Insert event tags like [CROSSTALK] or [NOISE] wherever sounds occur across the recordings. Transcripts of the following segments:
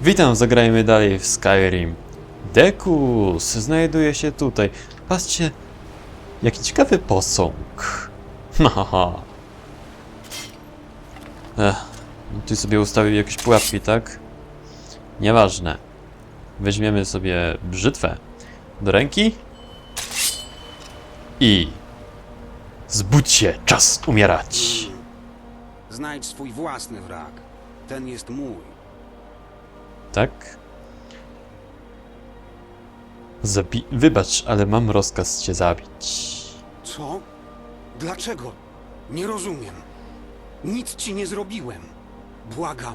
Witam, zagrajmy dalej w Skyrim. Dekus znajduje się tutaj. Patrzcie, jaki ciekawy posąg. [LAUGHS] Haha. Ech, tu sobie ustawił jakieś pułapki, tak? Nieważne. Weźmiemy sobie brzytwę do ręki i zbudź się, czas umierać. Znajdź swój własny wrak. Ten jest mój. Tak? Zabi... Wybacz, ale mam rozkaz cię zabić. Co? Dlaczego? Nie rozumiem. Nic ci nie zrobiłem. Błagam.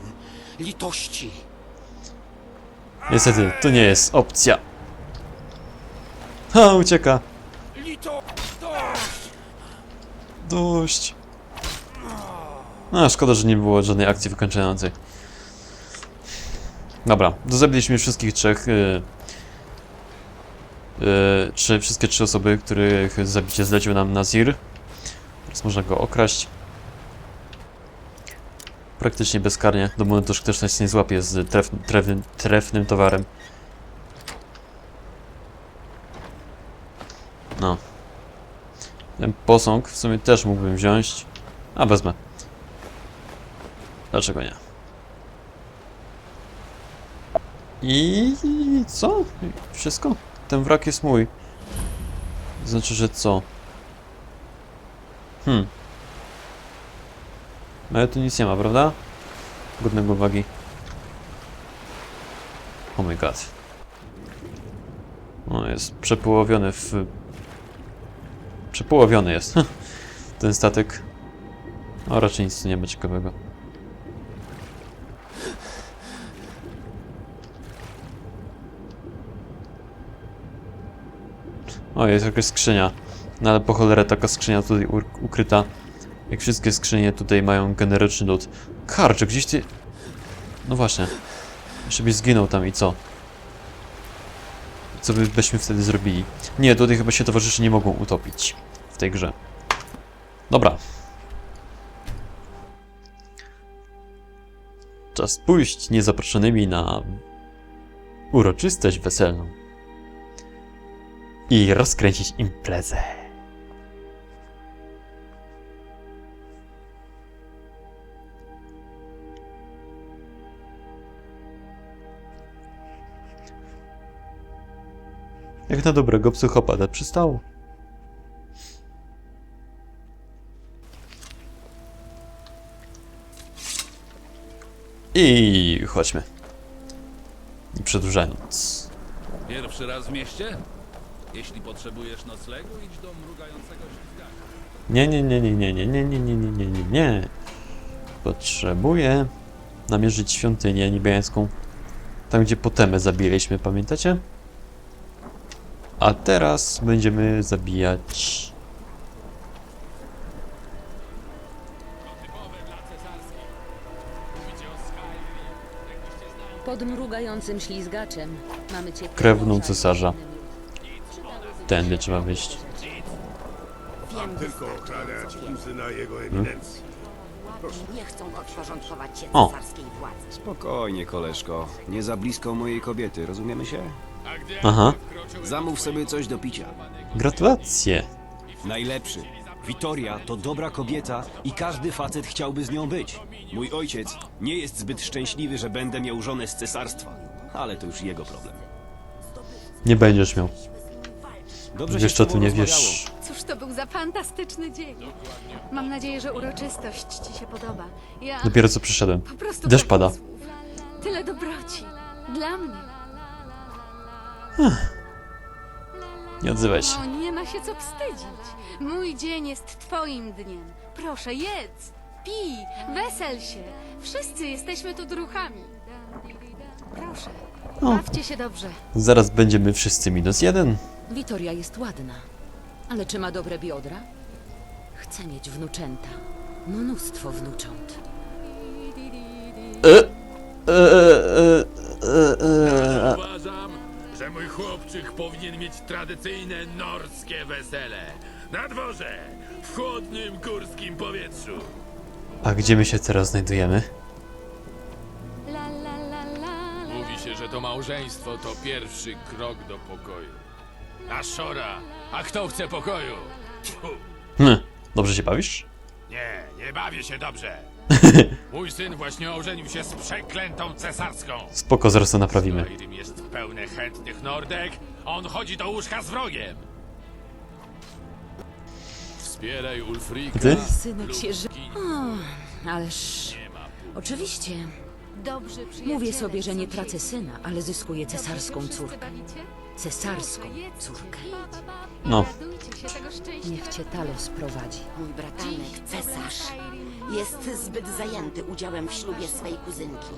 Litości. Niestety, to nie jest opcja. Ha, ucieka. Lito... Dość. No, szkoda, że nie było żadnej akcji wykończającej. Dobra, dozabiliśmy wszystkich trzech. Yy, yy, trzy, wszystkie trzy osoby, których zabicie zlecił nam Nazir. Teraz można go okraść. Praktycznie bezkarnie, do momentu, że ktoś nas nie złapie z tref, trefnym towarem. No. Ten posąg w sumie też mógłbym wziąć. A, wezmę. Dlaczego nie? I co? Wszystko? Ten wrak jest mój. Znaczy, że co? Hmm. No ale tu nic nie ma, prawda? Godnego uwagi. Oh my god. On jest przepołowiony w... Przepołowiony jest. [LAUGHS] Ten statek. O, raczej nic nie ma ciekawego. O, jest jakaś skrzynia. No ale po cholerę taka skrzynia tutaj ukryta. Jak wszystkie skrzynie tutaj mają generyczny lód. Karcze, gdzieś ty... No właśnie. Jeszcze byś zginął tam i co? Co by, byśmy wtedy zrobili? Nie, tutaj chyba się towarzysze nie mogą utopić w tej grze. Dobra. Czas pójść niezaproszonymi na uroczystość weselną i rozkręcić imprezę. Jak na dobrego psychopata przystało. I chodźmy. Nie przedłużając. Pierwszy raz w mieście? Jeśli potrzebujesz noclegu, idź do mrugającego ślizgaka. Nie, nie, nie, nie, nie, nie, nie, nie, nie, nie, nie, nie, nie. Potrzebuję namierzyć świątynię niebiańską. Tam, gdzie potemę zabiliśmy, pamiętacie? A teraz będziemy zabijać... Pod mrugającym ślizgaczem mamy cię Krewną cesarza. Tędy trzeba wyjść. Tylko okradać kuzyna jego eminencji. Nie chcą podporządkować się O. cesarskiej władzy. Spokojnie, koleżko. Nie za blisko mojej kobiety, rozumiemy się? Aha, Zamów sobie coś do picia. gratulacje. Najlepszy. Witoria to dobra kobieta i każdy facet chciałby z nią być. Mój ojciec nie jest zbyt szczęśliwy, że będę miał żonę z cesarstwa. Ale to już jego problem. Nie będziesz miał. Dobrze Wiesz, się co ty nie wiesz. Cóż to był za fantastyczny dzień. Mam nadzieję, że uroczystość ci się podoba. Ja Dopiero co przyszedłem. po prostu Deszcz brakuje pada. słów. Tyle dobroci. Dla mnie. Nie odzywaj się. O, nie ma się co wstydzić. Mój dzień jest twoim dniem. Proszę, jedz, pij, wesel się. Wszyscy jesteśmy tu druchami. Proszę, bawcie się dobrze. Zaraz będziemy wszyscy minus jeden. Witoria jest ładna, ale czy ma dobre biodra? Chcę mieć wnuczęta. Mnóstwo wnucząt. E, e, e. Uważam, że mój chłopczyk powinien mieć tradycyjne norskie wesele. Na dworze, w chłodnym górskim powietrzu. A gdzie my się teraz znajdujemy? La się, że to małżeństwo to pierwszy krok do pokoju. A szora, a kto chce pokoju? Tfu. Hm, dobrze się bawisz? Nie, nie bawię się dobrze. [LAUGHS] Mój syn właśnie ożenił się z przeklętą cesarską. Spoko, zaraz to naprawimy. Skyrim jest pełne chętnych Nordek, on chodzi do łóżka z wrogiem. Wspieraj Ulfrika. Ty? Synek się ży... O, ależ... Oczywiście. Dobrzy Mówię sobie, że nie tracę syna, ale zyskuję cesarską córkę. Cesarską córkę. No. Niech cię Talos prowadzi. Mój bratanek, cesarz, jest zbyt zajęty udziałem w ślubie swej kuzynki.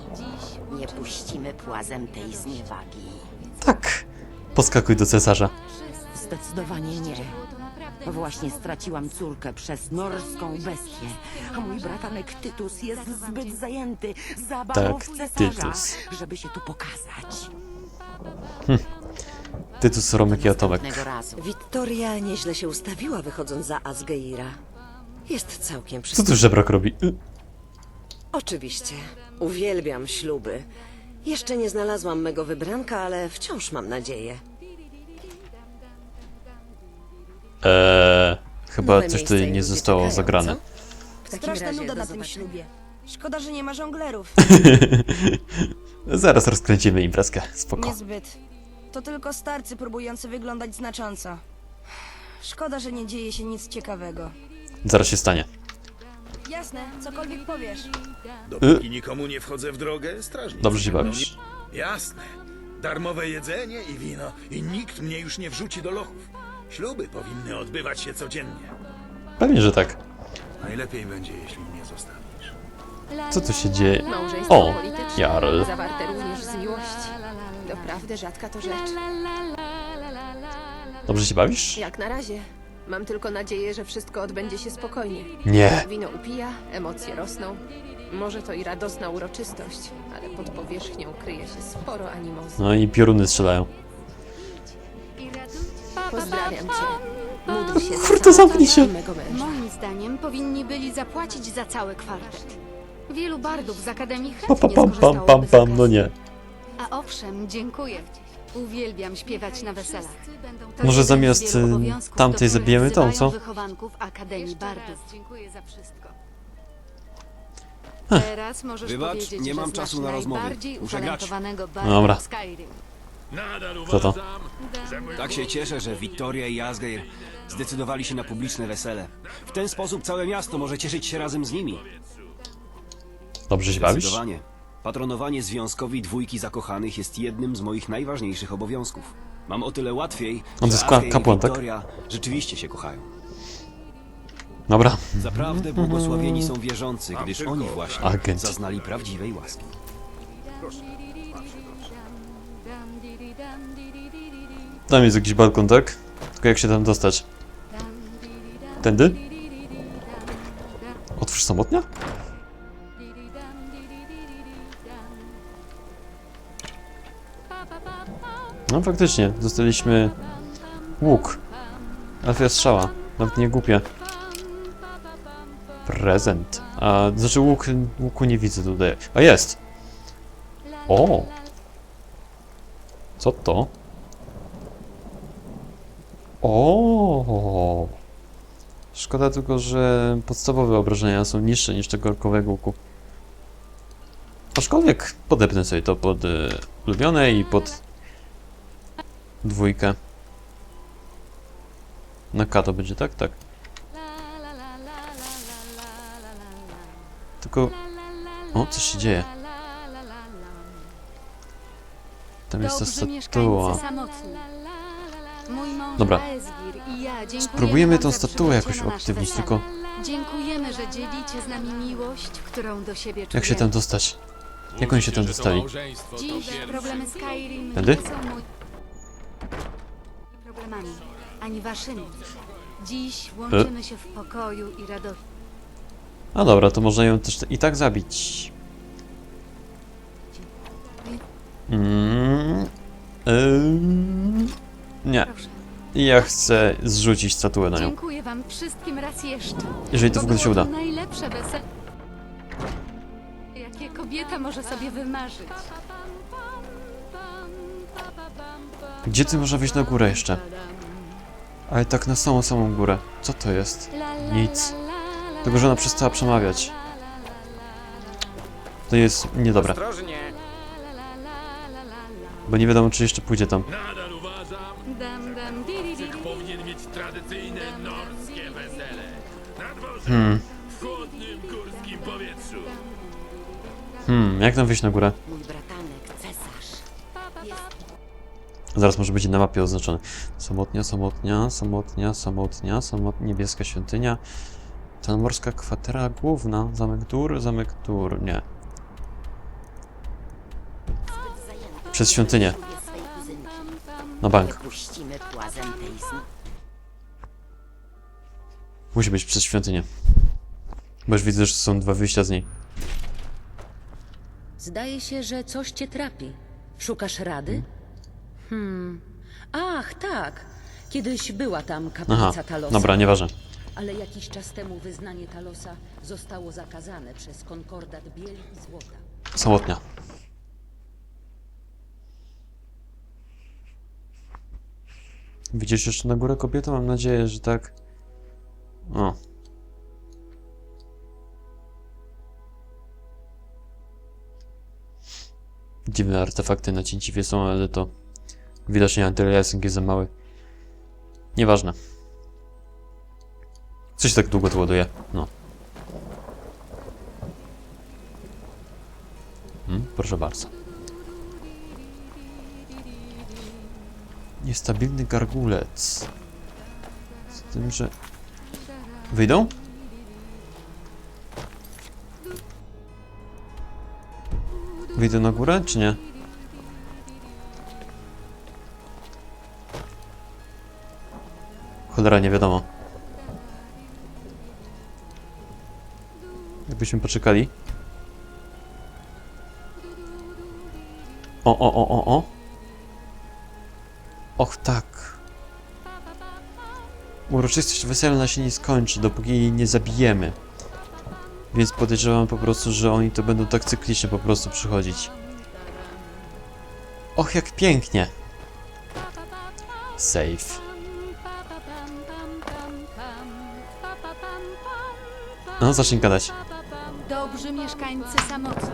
Nie puścimy płazem tej zniewagi. Tak. Poskakuj do cesarza. Zdecydowanie nie. Właśnie straciłam córkę przez norską bestię, a mój bratanek Tytus jest zbyt zajęty zabawą Tak, w cesarza, Tytus. żeby się tu pokazać. Tytus, Romek i Atomek. Razu. Wiktoria nieźle się ustawiła, wychodząc za Asgeira. Jest całkiem Co przystępna. tu żebrak robi? Y, Oczywiście. Uwielbiam śluby. Jeszcze nie znalazłam mego wybranka, ale wciąż mam nadzieję. Eee, chyba Nowe coś miejsce tutaj i nie ludzie zostało czekają, zagrane. co? W takim Straszna razie nuda do na tym zobaczenia. ślubie. Szkoda, że nie ma żonglerów. [LAUGHS] Zaraz rozkręcimy imprezkę. Spoko. Niezbyt. To tylko starcy próbujący wyglądać znacząco. Szkoda, że nie dzieje się nic ciekawego. Zaraz się stanie. Jasne, cokolwiek powiesz. Dopóki nikomu nie wchodzę w drogę, strażnik. Dobrze się bawisz? Jasne. Darmowe jedzenie i wino i nikt mnie już nie wrzuci do lochów. Śluby powinny odbywać się codziennie. Pewnie, że tak. Najlepiej będzie, jeśli mnie zostawisz. Co tu się dzieje? Małżeństwo O, polityczne, Jarl. zawarte również z miłości. Doprawdy rzadka to rzecz. Dobrze się bawisz? Jak na razie. Mam tylko nadzieję, że wszystko odbędzie się spokojnie. Nie. Wino upija, emocje rosną. Może to i radosna uroczystość, ale pod powierzchnią kryje się sporo animozy. No i pioruny strzelają. Się Kurde, zamknij się. mego męża. Moim zdaniem powinni byli zapłacić za cały kwartet. Wielu bardów z Akademii Pa, pa, chętnie pam, pam, skorzystałoby pam, z pam, okazji. no nie. A owszem, dziękuję. Uwielbiam śpiewać na weselach. To Może jeden z zamiast, wielu y, obowiązków, tamtej do których zabijemy tą, wzywają co? wychowanków Akademii Bardów. Dziękuję za wszystko. Teraz możesz Wybacz, powiedzieć, nie że mam znasz czasu na rozmowy. najbardziej Muszę grać. utalentowanego Dobra. w Skyrim. Kto to? Tak się cieszę, że Wiktoria i Asgeir zdecydowali się na publiczne wesele. W ten sposób całe miasto może cieszyć się razem z nimi. Dobrze się bawisz? Zdecydowanie. Patronowanie związkowi dwójki zakochanych jest jednym z moich najważniejszych obowiązków. Mam o tyle łatwiej, On że jest ka- Asgeir kapłan, i tak? Wiktoria rzeczywiście się kochają. Dobra. Zaprawdę błogosławieni są wierzący, gdyż oni właśnie Agent. zaznali prawdziwej łaski. Tam jest jakiś balkon, tak? Tylko jak się tam dostać? Tędy? Otwórz samotnia? No faktycznie, dostaliśmy łuk. Elfia strzała. Nawet nie głupie. Prezent. A, znaczy łuk, łuku nie widzę tutaj. A jest! O! Co to? O. Szkoda tylko, że podstawowe obrażenia są niższe niż tego orkowego łuku. Aczkolwiek podepnę sobie to pod y, ulubione i pod dwójkę. Na K to będzie, tak? Tak. Tylko... O, coś się dzieje. Tam jest ta statua. Dobra. Spróbujemy tą statuę jakoś aktywnić, tylko Dziękujemy, że dzielicie z nami miłość, którą do siebie czujemy. jak się tam dostać? Jak oni się tam dostali? Dziś problemy Skyrim Tędy? nie są problemami, ani waszymi. Dziś łączymy się w pokoju i radości. A dobra, to można ją też i tak zabić. Mm, ym, nie. Proszę. Ja chcę zrzucić statuę na nią. Dziękuję wam wszystkim raz jeszcze. Jeżeli to w ogóle się uda. to najlepsze wesele, jakie kobieta może sobie wymarzyć. Gdzie ty można wyjść na górę jeszcze? Ale tak na samą, samą górę. Co to jest? Nic. Tylko, że ona przestała przemawiać. To jest niedobre. Ostrożnie! Bo nie wiadomo, czy jeszcze pójdzie tam. Nadal uważam, Dam, dam, di, di, di, że powinien mieć tradycyjne norskie wesele. Na dworze, Hmm. w chłodnym górskim powietrzu. Hmm, jak tam wyjść na górę? Mój bratanek, cesarz. Zaraz może być na mapie oznaczone. Samotnia, samotnia, samotnia, samotnia, samotnia, niebieska świątynia. Tanmorska kwatera główna. Zamek Dur, zamek Dur. Nie. Przez świątynię. Na bank. Musi być przez świątynię. Bo już widzę, że są dwa wyjścia z niej. Zdaje się, że coś cię trapi. Szukasz rady? Hmm. Ach, tak. Kiedyś była tam kaplica Aha, Talosa. dobra, nieważne. Ale jakiś czas temu wyznanie Talosa zostało zakazane przez konkordat bieli i złota. Samotnia. Widzisz jeszcze na górę kobietę? Mam nadzieję, że tak. O. Dziwne artefakty na cięciwie są, ale to widocznie antyliasing jest za mały. Nieważne. Coś tak długo to ładuje. No. Hmm, proszę bardzo. Niestabilny gargulec. Z tym, że... Wyjdą? Wyjdę na górę, czy nie? Cholera, nie wiadomo. Jakbyśmy poczekali. O, o, o, o, o. Och, tak. Uroczystość weselna się nie skończy, dopóki jej nie zabijemy. Więc podejrzewam po prostu, że oni to będą tak cyklicznie po prostu przychodzić. Och, jak pięknie. Save. No, zacznij gadać. Dobrzy mieszkańcy samotni.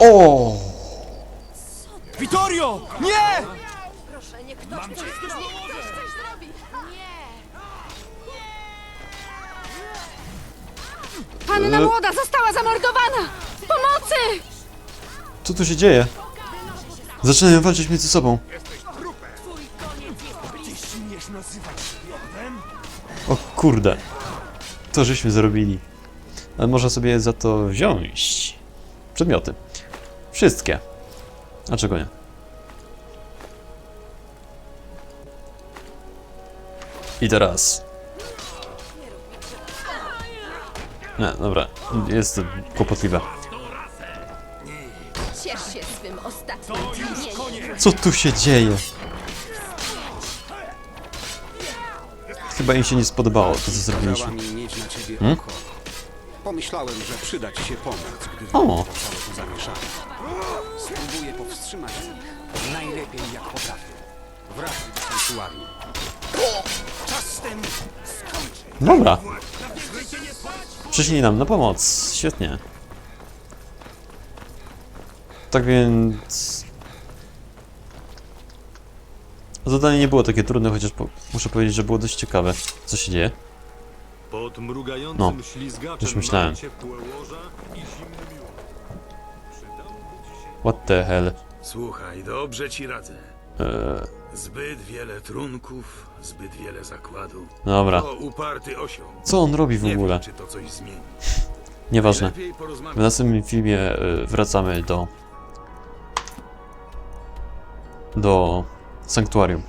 O! Vittorio! Nie! Panna młoda została zamordowana! Pomocy! Co tu się dzieje? Zaczynają walczyć między sobą. O kurde. To żeśmy zrobili. Ale można sobie za to wziąć. Przedmioty. Wszystkie. A czego nie? I teraz. Nie, dobra. Jest to kłopotliwe. Ciesz się swym ostatnim dnieniem. Co tu się dzieje? Chyba im się nie spodobało to, co zrobiliśmy. Kazała mi mieć na ciebie Hmm? oko. Pomyślałem, że przyda ci się pomoc, gdy O. całe to zamieszanie. Spróbuję powstrzymać ich najlepiej jak potrafię. Wracaj do sanktuarium. Czas z tym skończyć. Dobra. Przyszli nam na pomoc. Świetnie. Tak więc... Zadanie nie było takie trudne, chociaż po... muszę powiedzieć, że było dość ciekawe. Co się dzieje? Pod mrugającym No, ślizgaczem już myślałem. What the hell? Słuchaj, dobrze ci radzę. Eee, Zbyt wiele trunków, zbyt wiele zakładów. dobra. To uparty osioł. Co on robi w Nie ogóle? wiem, czy to coś zmieni. [LAUGHS] Nieważne. W następnym filmie e, wracamy do... do sanktuarium.